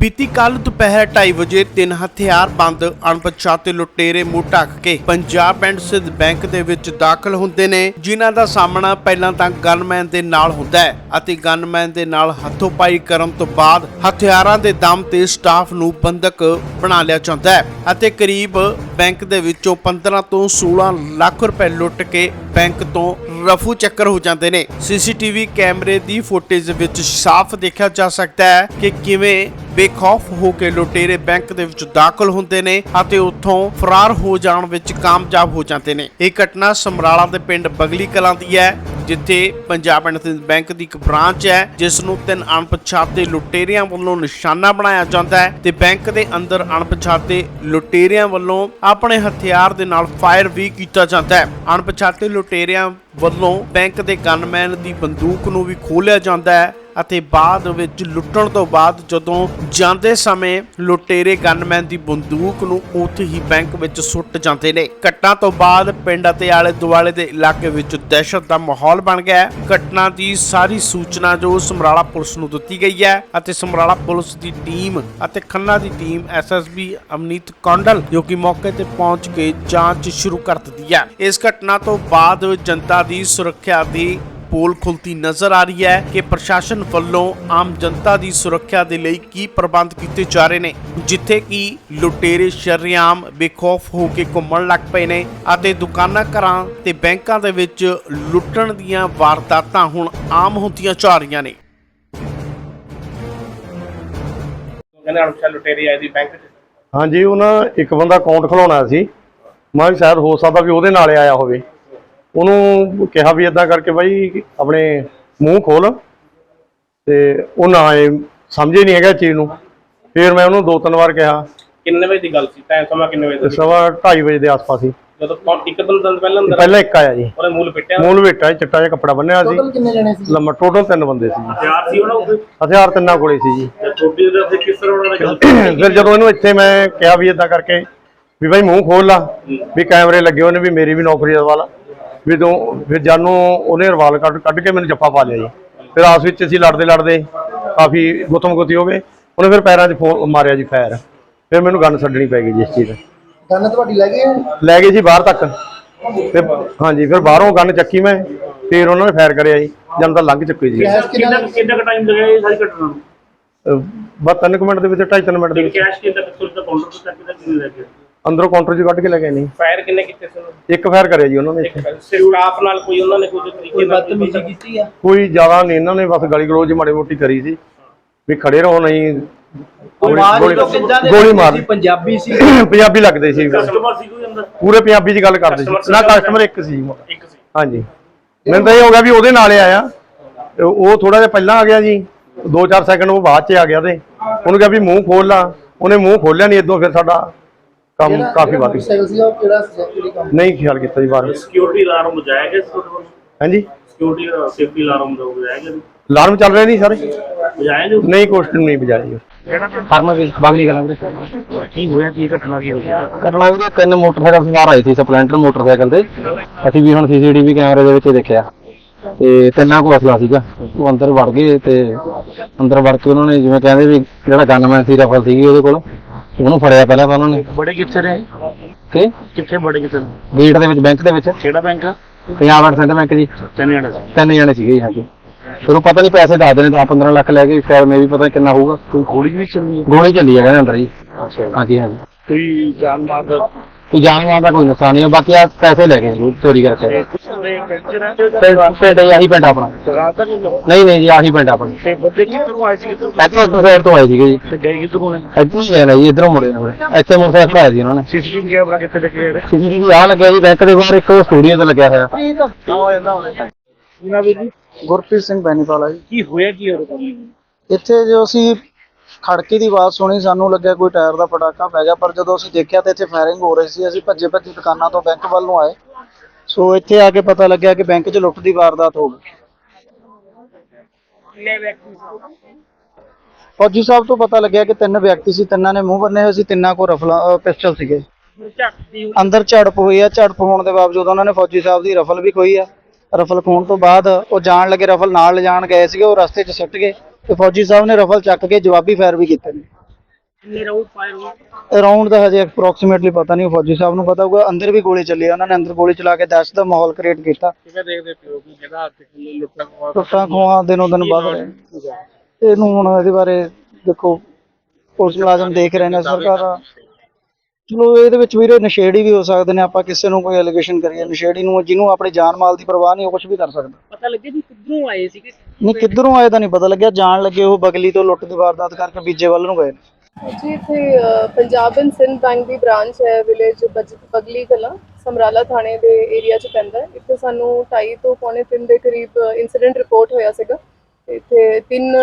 ਬੀਤੀ ਕੱਲ ਦੁਪਹਿਰ 2:30 ਵਜੇ ਤਿੰਨ ਹਥਿਆਰ ਬੰਦ, ਅਣਪਛਾਤੇ ਲੁਟੇਰੇ ਮੂੰਹ ਢੱਕ ਕੇ ਪੰਜਾਬ ਐਂਡ ਸਿੰਧ ਬੈਂਕ ਦੇ ਵਿੱਚ ਦਾਖਲ ਹੁੰਦੇ ਨੇ। ਜਿਨ੍ਹਾਂ ਦਾ ਸਾਹਮਣਾ ਪਹਿਲਾਂ ਤਾਂ ਗਨਮੈਨ ਦੇ ਨਾਲ ਹੁੰਦਾ ਹੈ ਅਤੇ ਗਨਮੈਨ ਦੇ ਨਾਲ ਹੱਥੋਂ-ਪਾਈ ਕਰਨ ਤੋਂ ਬਾਅਦ ਹਥਿਆਰਾਂ ਦੇ ਦਮ ਤੇ ਸਟਾਫ ਨੂੰ ਬੰਦਕ ਬਣਾ ਲਿਆ ਜਾਂਦਾ ਹੈ ਅਤੇ ਕਰੀਬ ਬੈਂਕ ਦੇ ਵਿੱਚੋਂ 15 ਤੋਂ 16 ਲੱਖ ਰੁਪਏ ਲੁੱਟ ਕੇ ਬੈਂਕ ਤੋਂ ਰਫੂ ਚੱਕਰ ਹੋ ਜਾਂਦੇ ਨੇ। ਸੀਸੀਟੀਵੀ ਕੈਮਰੇ ਦੀ ਫੁਟੇਜ ਵਿੱਚ ਸਾਫ਼ ਦੇਖਿਆ ਜਾ ਸਕਦਾ ਹੈ ਕਿ ਕਿਵੇਂ ਬੇਖੌਫ ਹੋ ਕੇ ਲੁਟੇਰੇ ਬੈਂਕ ਦੇ ਵਿੱਚ ਦਾਖਲ ਹੁੰਦੇ ਨੇ ਅਤੇ ਉੱਥੋਂ ਫਰਾਰ ਹੋ ਜਾਣ ਵਿੱਚ ਕਾਮਯਾਬ ਹੋ ਜਾਂਦੇ ਨੇ। ਇਹ ਘਟਨਾ ਸਮਰਾਲਾ ਦੇ ਪਿੰਡ ਬਗਲੀ ਕਲਾਂ ਦੀ ਹੈ। ਜਿੱਥੇ ਪੰਜਾਬ ਐਂਡ ਸਿੰਧ ਬੈਂਕ ਦੀ ਇੱਕ ਬ੍ਰਾਂਚ ਹੈ ਜਿਸ ਨੂੰ ਤਿੰਨ ਅਣਪਛਾਤੇ ਲੁਟੇਰਿਆਂ ਵੱਲੋਂ ਨਿਸ਼ਾਨਾ ਬਣਾਇਆ ਜਾਂਦਾ ਹੈ ਤੇ ਬੈਂਕ ਦੇ ਅੰਦਰ ਅਣਪਛਾਤੇ ਲੁਟੇਰਿਆਂ ਵੱਲੋਂ ਆਪਣੇ ਹਥਿਆਰ ਦੇ ਨਾਲ ਫਾਇਰ ਵੀ ਕੀਤਾ ਜਾਂਦਾ ਹੈ। ਅਣਪਛਾਤੇ ਲੁਟੇਰਿਆਂ ਵੱਲੋਂ ਬੈਂਕ ਦੇ ਗਨਮੈਨ ਦੀ ਬੰਦੂਕ ਨੂੰ ਵੀ ਖੋਲਿਆ ਜਾਂਦਾ ਹੈ ਅਤੇ ਬਾਅਦ ਵਿੱਚ ਲੁੱਟਣ ਤੋਂ ਬਾਅਦ ਜਦੋਂ ਜਾਂਦੇ ਸਮੇਂ ਲੁਟੇਰੇ ਗਨਮੈਨ ਦੀ ਬੰਦੂਕ ਨੂੰ ਉੱਥੇ ਹੀ ਬੈਂਕ ਵਿੱਚ ਸੁੱਟ ਜਾਂਦੇ ਨੇ। ਘਟਨਾ ਤੋਂ ਬਾਅਦ ਪਿੰਡ ਅਤੇ ਆਲੇ ਦੁਆਲੇ ਦੇ ਇਲਾਕੇ ਵਿੱਚ ਦਹਿਸ਼ਤ ਦਾ ਮਾਹੌਲ ਬਣ ਗਿਆ ਹੈ। ਘਟਨਾ ਦੀ ਸਾਰੀ ਸੂਚਨਾ ਜੋ ਸਮਰਾਲਾ ਪੁਲਿਸ ਨੂੰ ਦਿੱਤੀ ਗਈ ਹੈ ਅਤੇ ਸਮਰਾਲਾ ਪੁਲਿਸ ਦੀ ਟੀਮ ਅਤੇ ਖੰਨਾ ਦੀ ਟੀਮ ਐਸਐਸਬੀ ਅਮਨੀਤ ਕੌਂਡਲ ਜੋ ਕਿ ਮੌਕੇ ਤੇ ਪਹੁੰਚ ਕੇ ਜਾਂਚ ਸ਼ੁਰੂ ਕਰ ਦਿੱਤੀ ਹੈ। ਇਸ ਘਟਨਾ ਤੋਂ ਬਾਅਦ ਜਨਤਾ ਦੀ ਸੁਰੱਖਿਆ ਦੀ ਪੋਲ ਖੁੱਲਤੀ ਨਜ਼ਰ ਆ ਰਹੀ ਹੈ ਕਿ ਪ੍ਰਸ਼ਾਸਨ ਵੱਲੋਂ ਆਮ ਜਨਤਾ ਦੀ ਸੁਰੱਖਿਆ ਦੇ ਲਈ ਕੀ ਪ੍ਰਬੰਧ ਕੀਤੇ ਜਾ ਰਹੇ ਨੇ ਜਿੱਥੇ ਕਿ ਲੁਟੇਰੇ ਸ਼ਰੇਆਮ ਬੇਖੌਫ ਹੋ ਕੇ ਘੁੰਮਣ ਲੱਗ ਪਏ ਨੇ ਅਤੇ ਦੁਕਾਨਾਂ ਘਰਾਂ ਤੇ ਬੈਂਕਾਂ ਦੇ ਵਿੱਚ ਲੁੱਟਣ ਦੀਆਂ ਵਾਰਦਾਤਾਂ ਹੁਣ ਆਮ ਹੁੰਦੀਆਂ ਜਾ ਰਹੀਆਂ ਨੇ। ਕਹਿੰਦੇ ਅਣਪਛਾਤੇ ਲੁਟੇਰੇ ਆਏ ਦੀ ਬੈਂਕ 'ਚ? ਹਾਂਜੀ ਉਹਨਾਂ ਇੱਕ ਬੰਦਾ ਅਕਾਊਂਟ ਖੁਲਾਉਣਾ ਸੀ। ਮੈਂ ਕਿਹਾ ਸ਼ਾਇਦ ਹੋ ਸਕਦਾ ਵੀ ਉਹਦੇ ਨਾਲ ਆਇਆ ਹੋਵੇ। ਉਹਨੂੰ ਕਿਹਾ ਵੀ ਇਦਾਂ ਕਰਕੇ ਬਾਈ ਆਪਣੇ ਮੂੰਹ ਖੋਲ ਤੇ ਉਹ ਨਾ ਸਮਝੇ ਨਹੀਂ ਹੈਗਾ ਚੀਜ਼ ਨੂੰ। ਫਿਰ ਮੈਂ ਉਹਨੂੰ ਦੋ ਤਿੰਨ ਵਾਰ ਕਿਹਾ। ਕਿੰਨੇ ਵਜੇ ਦੀ ਗੱਲ ਸੀ? ਟਾਈਮ ਸਮਾਂ ਕਿੰਨੇ ਵਜੇ ਦਾ ਸੀ? ਸਵਾ 2:30 ਵਜੇ ਦੇ ਆਸ-ਪਾਸ ਹੀ ਜਦੋਂ ਕੌਣ ਇੱਕ ਦਿਨ ਪਹਿਲਾਂ ਅੰਦਰ ਪਹਿਲਾਂ ਇੱਕ ਆਇਆ ਜੀ। ਉਹਨੇ ਮੂਲ ਪਿੱਟਿਆ ਮੂਲ ਵੇਟਾ ਚਿੱਟਾ ਜਿਹਾ ਕੱਪੜਾ ਬੰਨਿਆ ਸੀ। ਟੋਟਲ ਕਿੰਨੇ ਜਣੇ ਸੀ? ਲੰਮਾ ਟੋਟਲ ਤਿੰਨ ਬੰਦੇ ਸੀ ਜੀ। ਹਥਿਆਰ ਸੀ ਉਹਨਾਂ ਕੋਲ? ਹਥਿਆਰ ਤਿੰਨਾਂ ਕੋਲੇ ਸੀ ਜੀ। ਛੋਟੀ ਦੇ ਫਿਰ ਕਿਸ ਤਰ੍ਹਾਂ ਉਹਨਾਂ ਨੇ ਗੱਲ ਫਿਰ ਜਦੋਂ ਇਹਨੂੰ ਇੱਥੇ ਮੈਂ ਕਿਹਾ ਵੀ ਇਦਾਂ ਕਰਕੇ ਵੀ ਭਾਈ ਮੂੰਹ ਖੋਲ ਲਾ ਵੀ ਕੈਮਰੇ ਲੱਗੇ ਹੋਏ ਨੇ ਵੀ ਮੇਰੀ ਵੀ ਨੌਕਰੀ ਦਾ ਵਾਲਾ ਵੀ ਤੂੰ ਫਿਰ ਜਾਨੂੰ ਉਹਨੇ ਰਵਾਲ ਕੱਢ ਕੱਢ ਕੇ ਮੈਨੂੰ ਜੱਫਾ ਪਾ ਲਿਆ ਜੀ। ਫਿਰ ਆਸ ਵਿੱਚ ਅਸੀਂ ਲੜਦੇ ਲੜਦੇ ਕਾਫੀ ਗੁੱਤਮ ਗੁੱਤੀ ਹੋ ਗਏ। ਉਹਨੇ ਫਿਰ ਪੈਰਾਂ 'ਚ ਮਾਰਿਆ ਜੀ ਫਾਇਰ। ਫਿਰ ਮੈਨੂੰ ਗਨ ਛੱਡਣੀ ਪੈ ਗਈ ਜੀ ਇਸ ਚੀਜ਼ ਦੀ। ਗਨ ਤੁਹਾਡੀ ਲੈ ਗਏ ਲੈ ਗਏ ਜੀ ਬਾਹਰ ਤੱਕ। ਤੇ ਹਾਂਜੀ ਫਿਰ ਬਾਹਰੋਂ ਗਨ ਚੱਕੀ ਮੈਂ। ਫਿਰ ਉਹਨਾਂ ਨੇ ਫਾਇਰ ਕਰਿਆ ਜੀ। ਜਦ ਤਾਂ ਲੰਘ ਚੁੱਕੀ ਜੀ। ਕਿੰਨਾ ਕਿੰਨਾ ਟਾਈਮ ਲੱਗਿਆ ਇਹ ਸਾਰੀ ਘਟਨਾ ਨੂੰ? ਬਸ ਤਿੰਨ ਕੁ ਮਿੰਟ ਦੇ ਵਿੱਚ ਢਾਈ ਤਿੰਨ ਮਿੰਟ ਦੇ ਵਿੱਚ। ਕੈਸ਼ ਕਿੰਨਾ ਕੁ ਦਾ ਕਾਊਂਟਰ ਤੋਂ ਚੱਕ ਕੇ ਕਿੰਨੇ ਅੰਦਰੋਂ ਕਾਊਂਟਰ 'ਚ ਕੱਢ ਕੇ ਲੈ ਗਏ ਨਹੀਂ ਫਾਇਰ ਕਿੰਨੇ ਕੀਤੇ ਸੀ ਉਹਨਾਂ ਇੱਕ ਫਾਇਰ ਕਰਿਆ ਜੀ ਉਹਨਾਂ ਨੇ ਇੱਥੇ। ਸਟਾਫ ਨਾਲ ਕੋਈ ਉਹਨਾਂ ਨੇ ਕੋਈ ਤਰੀਕੇ ਨਾਲ ਬਦਤਮੀਜ਼ੀ ਕੀਤੀ? ਆ? ਕੋਈ ਜ਼ਿਆਦਾ ਨਹੀਂ ਇਹਨਾਂ ਨੇ ਬਸ ਗਲੀ ਗਲੋਚ ਮਾੜੀ ਮੋਟੀ ਕਰੀ ਸੀ। ਵੀ ਖੜੇ ਰਹੋ ਨਹੀਂ। ਗੋਲੀ- ਤੋਂ ਕਿੱਦਾਂ ਦੇ ਗੋਲੀ ਲੱਗਦੇ ਮਾਰ। ਸੀ? ਪੰਜਾਬੀ ਸੀ। ਪੰਜਾਬੀ ਲੱਗਦੇ ਸੀ। ਕਸਟਮਰ ਸੀ ਕੋਈ ਅੰਦਰ? ਪੂਰੇ ਪੰਜਾਬੀ 'ਚ ਗੱਲ ਕਰਦੇ ਸੀ। ਨਾ ਕਸਟਮਰ ਇੱਕ ਸੀ। ਇੱਕ ਸੀ? ਹਾਂਜੀ। ਮੈਨੂੰ ਤਾਂ ਇਹ ਹੋ ਗਿਆ ਵੀ ਉਹਦੇ ਨਾਲ ਹੀ ਆਇਆ। ਤੇ ਉਹ ਥੋੜਾ ਜਿਹਾ ਪਹਿਲਾਂ ਆ ਗਿਆ ਜੀ। 2-4 ਸੈਕਿੰਡ ਉਹ ਬਾਅਦ 'ਚ ਆ ਗਿਆ ਤੇ। ਉਹਨੂੰ ਕਿਹਾ ਵੀ ਮੂੰਹ ਖੋਲ ਲਾ। ਉਹਨੇ ਮੂੰਹ ਖੋਲਿਆ ਨਹੀਂ ਇਦੋਂ ਫਿਰ ਸਾਡਾ ਕੰਮ ਕਾਫੀ ਵੱਧ ਗਿਆ। ਸੀ ਉਹ ਕਿਹੜਾ ਸੀ ਕਿਹੜੀ ਕੰਪਨੀ ਨਹੀਂ ਖਿਆਲ ਕੀਤਾ ਜੀ ਬਾਹਰ। ਸਿਕਿਉਰਿਟੀ ਅਲਾਰਮ ਬਜਾਇਆ ਗਿਆ ਤੁਹਾਡੇ ਕੋਲ? ਹਾਂਜੀ? ਸਿਕਿਉਰਿਟੀ ਸੇਫਟੀ ਅਲਾਰਮ ਦਾ ਬਜਾਇਆ ਗਿਆ ਅਲਾਰਮ ਚੱਲ ਰਿਹਾ ਨਹੀਂ ਸਾਰੇ? ਬਜਾਇਆ ਜੋ? ਨਹੀਂ ਕੋਸ਼ਟ ਨਹੀਂ ਬਜਾਈ ਫਾਰਮਾ ਵੀ ਬਾਗਲੀ ਕਲਾਂ ਦੇ ਕੀ ਹੋਇਆ ਕੀ ਘਟਨਾ ਕੀ ਹੋਈ? ਘਟਨਾ ਉਹਦੇ ਤਿੰਨ ਮੋਟਰਸਾਈਕਲ ਸਵਾਰ ਆਏ ਸੀ ਸਪਲੈਂਡਰ ਮੋਟਰਸਾਈਕਲ ਤੇ। ਅਸੀਂ ਵੀ ਹੁਣ ਸੀਸੀਟੀਵੀ ਕੈਮਰੇ ਦੇ ਵਿੱਚ ਦੇਖਿਆ। ਤੇ ਤਿੰਨਾਂ ਕੋਲ ਅਸਲਾ ਸੀਗਾ। ਉਹ ਅੰਦਰ ਵੜ ਗਏ ਤੇ ਅੰਦਰ ਵੜ ਕੇ ਉਹਨਾਂ ਨੇ ਜਿਵੇਂ ਕਹਿੰਦੇ ਵੀ ਜਿਹੜਾ ਗਨਮੈਨ ਸੀ ਰਫਲ ਸੀਗੀ ਉਹਦੇ ਕੋਲ। ਉਹਨੂੰ ਫੜਿਆ ਪਹਿਲਾਂ ਤਾਂ ਉਹਨਾਂ ਨੇ। ਬੜੇ ਕਿੱਥੇ ਰਹੇ? ਤੇ ਕਿੱਥੇ ਬੜੇ ਕਿੱਥੇ ਗੇਟ ਦੇ ਵਿੱਚ ਬੈਂਕ ਦੇ ਵਿੱਚ। ਕਿਹੜਾ ਬੈਂਕ ਆ? ਪੰਜਾਬ ਐਂਡ ਸੈਂਟਰ ਬੈਂਕ ਜੀ। ਤਿੰਨ ਜਣੇ ਸੀ। ਤਿੰਨ ਜਣੇ ਸੀਗੇ ਜੀ ਹਾਂਜੀ। ਫਿਰ ਉਹ ਪਤਾ ਨਹੀਂ ਪੈਸੇ ਦੱਸਦੇ ਨੇ 10 15 ਲੱਖ ਲੈ ਕੇ ਸ਼ਾਇਦ ਮੇ ਵੀ ਪਤਾ ਕਿੰਨਾ ਹੋਊਗਾ। ਕੋਈ ਗੋਲੀ ਵੀ ਚੱਲੀ ਗੋਲੀ ਚੱਲੀ ਹੈ ਕਹਿੰਦੇ ਅੰਦਰ ਜੀ। ਹਾਂਜੀ ਹਾਂਜੀ। ਕੋਈ ਜਾਨ ਮਾਰ ਕੋਈ ਜਾਨਵਰਾਂ ਦਾ ਕੋਈ ਨੁਕਸਾਨ ਨਹੀਂ ਹੈ ਬਾਕੀ ਆ ਪੈਸੇ ਲੈ ਗਏ ਜ਼ਰੂਰ ਚੋਰੀ ਕਰਕੇ ਪਿੰਡ ਆਹੀ ਪਿੰਡ ਆਪਣਾ। ਨਹੀਂ ਨਹੀਂ ਜੀ ਆਹੀ ਪਿੰਡ ਆਪਣਾ। ਤੇ ਬੰਦੇ ਕਿੱਥੋਂ ਆਏ ਸੀ ਕਿੱਥੋਂ ਇੱਥੋਂ ਤੋਂ ਸਾਈਡ ਤੋਂ ਆਏ ਸੀਗੇ ਜੀ। ਤੇ ਗਏ ਕਿੱਥੋਂ ਨੇ ਇੱਧਰੋਂ ਹੀ ਆਏ ਨੇ ਜੀ ਇੱਧਰੋਂ ਮੁੜੇ ਨੇ ਉਰੇ। ਇੱਥੇ ਮੋਟਰਸਾਈਕਲ ਆਇਆ ਸੀ ਉਹਨਾਂ ਨੇ। ਸੀਸੀਟੀਵੀ ਆ ਲੱਗਿਆ ਜੀ ਬੈਂਕ ਦੇ ਬਾਹਰ ਇੱਕ ਸਟੂਡੀਓ ਤੇ ਲੱਗਿਆ ਹੋਇਆ। ਆ ਜਾਂਦਾ ਹੋਣਾ ਇਹਨਾਂ ਵੀ ਜੀ? ਗੁਰਪ੍ਰੀਤ ਸਿੰਘ ਬੈਨੀਵਾਲਾ ਜੀ। ਕੀ ਹੋਇਆ ਕੀ ਹੋਰ ਇੱਥੇ ਜੋ ਅਸੀਂ ਖੜਕੇ ਦੀ ਆਵਾਜ਼ ਸੁਣੀ ਸਾਨੂੰ ਲੱਗਿਆ ਕੋਈ ਟਾਇਰ ਦਾ ਪਟਾਕਾ ਪੈ ਗਿਆ ਪਰ ਜਦੋਂ ਅਸੀਂ ਦੇਖਿਆ ਤੇ ਇੱਥੇ ਫਾਇਰਿੰਗ ਹੋ ਰਹੀ ਸੀ ਅਸੀਂ ਭੱਜੇ ਭੱਜੇ ਦੁਕਾਨਾਂ ਤੋਂ ਬੈਂਕ ਵੱਲ ਨੂੰ ਆਏ। ਸੋ ਇੱਥੇ ਆ ਕੇ ਪਤਾ ਲੱਗਿਆ ਕਿ ਬੈਂਕ 'ਚ ਲੁੱਟ ਦੀ ਵਾਰਦਾਤ ਹੋ ਗਈ। ਫੌਜੀ ਸਾਹਿਬ ਤੋਂ ਪਤਾ ਲੱਗਿਆ ਕਿ ਤਿੰਨ ਵਿਅਕਤੀ ਸੀ ਤਿੰਨਾਂ ਨੇ ਮੂੰਹ ਬੰਨੇ ਹੋਏ ਸੀ ਤਿੰਨਾਂ ਕੋਲ ਰਫਲਾਂ ਪਿਸਟਲ ਸੀਗੇ। ਅੰਦਰ ਝੜਪ ਹੋਈ ਆ ਝੜਪ ਹੋਣ ਦੇ ਬਾਵਜੂਦ ਉਹਨਾਂ ਨੇ ਫੌਜੀ ਸਾਹਿਬ ਦੀ ਰਫਲ ਵੀ ਖੋਈ ਆ। ਰਫਲ ਖੋਣ ਤੋਂ ਬਾਅਦ ਉਹ ਜਾਣ ਲੱਗੇ ਰਫਲ ਨਾਲ ਲਿਜਾਣ ਗਏ ਸੀਗੇ ਉਹ ਰਸਤੇ 'ਚ ਸੁੱਟ ਗਏ। ਤੇ ਫੌਜੀ ਸਾਹਿਬ ਨੇ ਰਫਲ ਚੱਕ ਕੇ ਜਵਾਬੀ ਫਾਇਰ ਵੀ ਕੀਤੇ ਨੇ ਕਿੰਨੇ ਰਾਉਂਡ ਫਾਇਰ ਹੋਏ? ਅਰਾਊਂਡ ਦਾ ਹਜੇ ਅਪਰੋਕਸੀਮੇਟਲੀ ਪਤਾ ਨਹੀਂ ਫੌਜੀ ਸਾਹਿਬ ਨੂੰ ਪਤਾ ਹੋਊਗਾ। ਅੰਦਰ ਵੀ ਗੋਲੀ ਚੱਲੀ ਆ ਉਹਨਾਂ ਨੇ ਅੰਦਰ ਗੋਲੀ ਚਲਾ ਕੇ ਦਹਿਸ਼ਤ ਦਾ ਮਾਹੌਲ ਕ੍ਰੀਏਟ ਕੀਤਾ। ਕਿਵੇਂ ਦੇਖਦੇ ਪਿਓ ਕਿ ਜਿਹੜਾ ਹੱਥ ਖੁੱਲੇ ਲੁੱਟਾਂ ਖੋਆ ਟੁੱਟਾਂ ਖੋਹਾਂ ਦਿਨੋਂ ਦਿਨ ਵੱਧ ਰਹੇ। ਇਹਨੂੰ ਹੁਣ ਇਹਦੇ ਬਾਰੇ ਦੇਖੋ ਪੁਲਿਸ ਮੁਲਾਜ਼ਮ ਦੇਖ ਰਹੇ ਨੇ ਸਰਕਾਰ ਚਲੋ ਇਹਦੇ ਵਿੱਚ ਵੀਰੇ ਨਸ਼ੇੜੀ ਵੀ ਹੋ ਸਕਦੇ ਨੇ ਆਪਾਂ ਕਿਸੇ ਨੂੰ ਕੋਈ ਐਲੀਗੇਸ਼ਨ ਕਰੀਏ ਨਸ਼ੇੜੀ ਨੂੰ ਜਿਹਨੂੰ ਆਪਣੀ ਜਾਨ ਮਾਲ ਦੀ ਪਰਵਾਹ ਨਹੀਂ ਉਹ ਕੁਝ ਵੀ ਕਰ ਸਕਦਾ। ਪਤਾ ਲੱਗੇ ਵੀ ਕਿੱਧਰੋਂ ਆਏ ਸੀਗੇ? ਨਹੀਂ ਕਿੱਧਰੋਂ ਆਏ ਤਾਂ ਨਹੀਂ ਪਤਾ ਲੱਗਿਆ ਜਾਣ ਲੱਗੇ ਉਹ ਬਗਲੀ ਤੋਂ ਲੁੱਟ ਦੀ ਵਾਰਦਾਤ ਕਰਕੇ ਬੀਜੇ ਵੱਲ ਨੂੰ ਗਏ। ਨੇ ਜੀ ਇੱਥੇ ਪੰਜਾਬ ਐਂਡ ਸਿੰਧ ਬੈਂਕ ਦੀ ਬ੍ਰਾਂਚ ਹੈ ਵਿਲੇਜ ਬਗਲੀ ਕਲਾ ਸਮਰਾਲਾ ਥਾਣੇ ਦੇ ਏਰੀਆ 'ਚ ਪੈਂਦਾ ਹੈ। ਇੱਥੇ ਸਾਨੂੰ 2:30 ਤੋਂ ਪੌਣੇ 3 ਦੇ ਕਰੀਬ ਇਨਸੀਡੈਂਟ ਰਿਪੋਰਟ ਹੋਇਆ ਸੀਗਾ। ਇੱਥੇ ਤਿੰਨ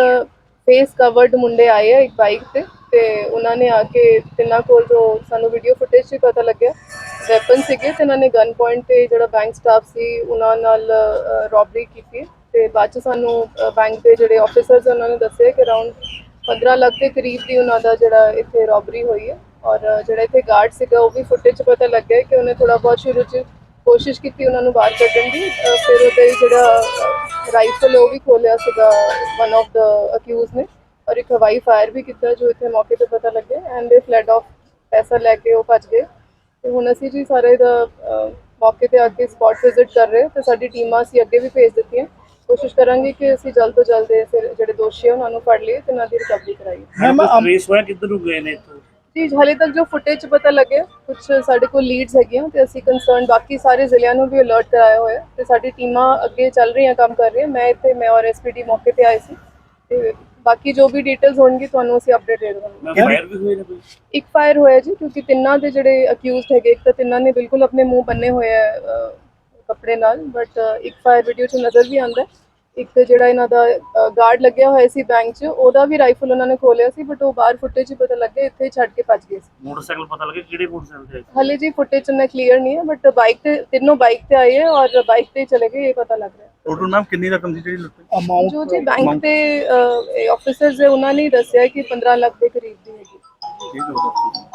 ਫੇਸ ਕਵਰਡ ਮੁੰਡੇ ਆਏ ਆ ਇੱਕ ਬਾਈਕ ਤੇ। ਤੇ ਉਹਨਾਂ ਨੇ ਆ ਕੇ ਤਿੰਨਾਂ ਕੋਲ ਜੋ ਸਾਨੂੰ ਵੀਡੀਓ ਫੁਟੇਜ 'ਚ ਪਤਾ ਲੱਗਿਆ ਵੈਪਨ ਸੀਗੇ ਤੇ ਇਹਨਾਂ ਨੇ ਗਨ ਪੁਆਇੰਟ ਤੇ ਜਿਹੜਾ ਬੈਂਕ ਸਟਾਫ ਸੀ, ਉਹਨਾਂ ਨਾਲ ਰੋਬਰੀ ਕੀਤੀ ਹੈ ਤੇ ਬਾਅਦ ਚ ਸਾਨੂੰ ਬੈਂਕ ਦੇ ਜਿਹੜੇ ਆਫੀਸਰਸ ਉਹਨਾਂ ਨੇ ਦੱਸਿਆ ਕਿ ਅਰਾਊਂਡ 15 ਲੱਖ ਦੇ ਕਰੀਬ ਦੀ ਉਹਨਾਂ ਦਾ ਜਿਹੜਾ ਇੱਥੇ ਰੋਬਰੀ ਹੋਈ ਹੈ ਔਰ ਜਿਹੜਾ ਇੱਥੇ ਗਾਰਡ ਸੀਗਾ, ਉਹ ਵੀ ਫੁਟੇਜ 'ਚ ਪਤਾ ਲੱਗਿਆ ਕਿ ਉਹਨੇ ਥੋੜਾ ਬਹੁਤ ਸ਼ੁਰੂ 'ਚ ਕੋਸ਼ਿਸ਼ ਕੀਤੀ ਉਹਨਾਂ ਨੂੰ ਬਾਹਰ ਕੱਢਣ ਦੀ ਫਿਰ ਉਹਦੇ ਜਿਹੜਾ ਰਾਈਫਲ ਉਹ ਵੀ ਖੋਲਿਆ ਸੀਗਾ ਵਨ ਆਫ ਦਾ ਅਕਿਊਜ਼ ਨੇ। ਔਰ ਇੱਕ ਹਵਾਈ ਫਾਇਰ ਵੀ ਕੀਤਾ ਜੋ ਇੱਥੇ ਮੌਕੇ ਤੇ ਪਤਾ ਲੱਗਿਆ ਐਂਡ ਦੇ ਫਲੈਡ ਆਫ ਪੈਸਾ ਲੈ ਕੇ ਉਹ ਭੱਜ ਗਏ। ਤੇ ਹੁਣ ਅਸੀਂ ਜੀ ਸਾਰੇ ਦਾ ਮੌਕੇ ਤੇ ਆ ਕੇ ਸਪੌਟ ਵਿਜ਼ਿਟ ਕਰ ਰਹੇ ਹਾਂ ਤੇ ਸਾਡੀ ਟੀਮਾਂ ਅਸੀਂ ਅੱਗੇ ਵੀ ਭੇਜ ਦਿੱਤੀਆਂ। ਕੋਸ਼ਿਸ਼ ਕਰਾਂਗੇ ਕਿ ਅਸੀਂ ਜਲਦ ਤੋਂ ਜਲਦ ਇਹ ਫਿਰ ਜਿਹੜੇ ਦੋਸ਼ੀ ਆ ਉਹਨਾਂ ਨੂੰ ਫੜ ਲਈਏ ਤੇ ਉਹਨਾਂ ਦੀ ਰਿਕਵਰੀ ਕਰਾਈਏ। ਰੇਸ ਹੋਇਆ ਕਿੱਧਰ ਨੂੰ ਗਏ ਨੇ ਇੱਥੋਂ? ਜੀ ਹਾਲੇ ਤੱਕ ਜੋ ਫੁਟੇਜ ਪਤਾ ਲੱਗਿਆ ਕੁਝ ਸਾਡੇ ਕੋਲ ਲੀਡਸ ਹੈਗੀਆਂ ਤੇ ਅਸੀਂ ਕੰਸਰਨ ਬਾਕੀ ਸਾਰੇ ਜ਼ਿਲ੍ਹਿਆਂ ਨੂੰ ਵੀ ਅਲਰਟ ਕਰਾਇਆ ਹੋਇਆ ਤੇ ਸਾਡੀ ਟੀਮਾਂ ਅੱਗੇ ਚੱਲ ਰਹੀਆਂ ਕੰਮ ਕਰ ਰਹੀਆਂ। ਮੈਂ ਇੱਥੇ ਮੈਂ ਔਰ ਐਸਪੀਡੀ ਮੌਕੇ ਤੇ ਆਏ ਸੀ। ਤੇ ਬਾਕੀ ਜੋ ਵੀ ਡਿਟੇਲਸ ਹੋਣਗੀ ਤੁਹਾਨੂੰ ਅਸੀਂ ਅਪਡੇਟ ਦੇ ਦੇਵਾਂਗੇ ਫਾਇਰ ਵੀ ਹੋਏ ਨੇ ਕੋਈ ਇੱਕ ਫਾਇਰ ਹੋਇਆ ਜੀ ਕਿਉਂਕਿ ਤਿੰਨਾਂ ਦੇ ਜਿਹੜੇ ਅਕਿਊਜ਼ਡ ਹੈਗੇ ਇੱਕ ਤਾਂ ਤਿੰਨਾਂ ਨੇ ਬਿਲਕੁਲ ਆਪਣੇ ਮੂੰਹ ਬੰਨੇ ਹੋਏ ਆ ਕੱਪੜੇ ਨਾਲ ਬਟ ਇੱਕ ਫਾਇਰ ਵੀਡੀਓ 'ਚ ਨਜ਼ਰ ਵੀ ਆਉਂਦਾ ਹੈ। ਇੱਕ ਜਿਹੜਾ ਇਹਨਾਂ ਦਾ ਗਾਰਡ ਲੱਗਿਆ ਹੋਇਆ ਸੀ ਬੈਂਕ 'ਚ ਉਹਦਾ ਵੀ ਰਾਈਫਲ ਉਹਨਾਂ ਨੇ ਖੋਲਿਆ ਸੀ ਬਟ ਉਹ ਬਾਹਰ ਫੁਟੇਜ 'ਚ ਪਤਾ ਲੱਗਿਆ ਇੱਥੇ ਛੱਡ ਕੇ ਭੱਜ ਗਏ ਸੀ। ਮੋਟਰਸਾਈਕਲ ਪਤਾ ਲੱਗੇ ਕਿਹੜੇ ਮੋਟਰਸਾਈਕਲ ਤੇ ਆਏ ਹਾਲੇ ਜੀ ਫੁਟੇਜ 'ਚ ਨਾ ਕਲੀਅਰ ਨਹੀਂ ਹੈ ਬਟ ਬਾਈਕ ਤੇ ਤਿੰਨੋਂ ਬਾਈਕ ਤੇ ਆਏ ਹੈ ਔਰ ਬਾਈਕ ਤੇ ਹੀ ਚਲੇ ਗਏ ਇਹ ਪਤਾ ਲੱਗ ਰਿਹਾ। ਹੈ ਟੋਟਲ ਮੈਮ ਕਿੰਨੀ ਰਕਮ ਸੀ ਜਿਹੜੀ ਲੁੱਟੀ ਜੋ ਜੀ ਬੈਂਕ ਦੇ ਆਫੀਸਰਸ ਹੈ ਉਹਨਾਂ ਨੇ ਹੀ ਦੱਸਿਆ ਕਿ 15 ਲੱਖ ਦੇ ਕਰੀਬ ਦੀ ਹੈਗੀ। ਠੀਕ ਹੈ।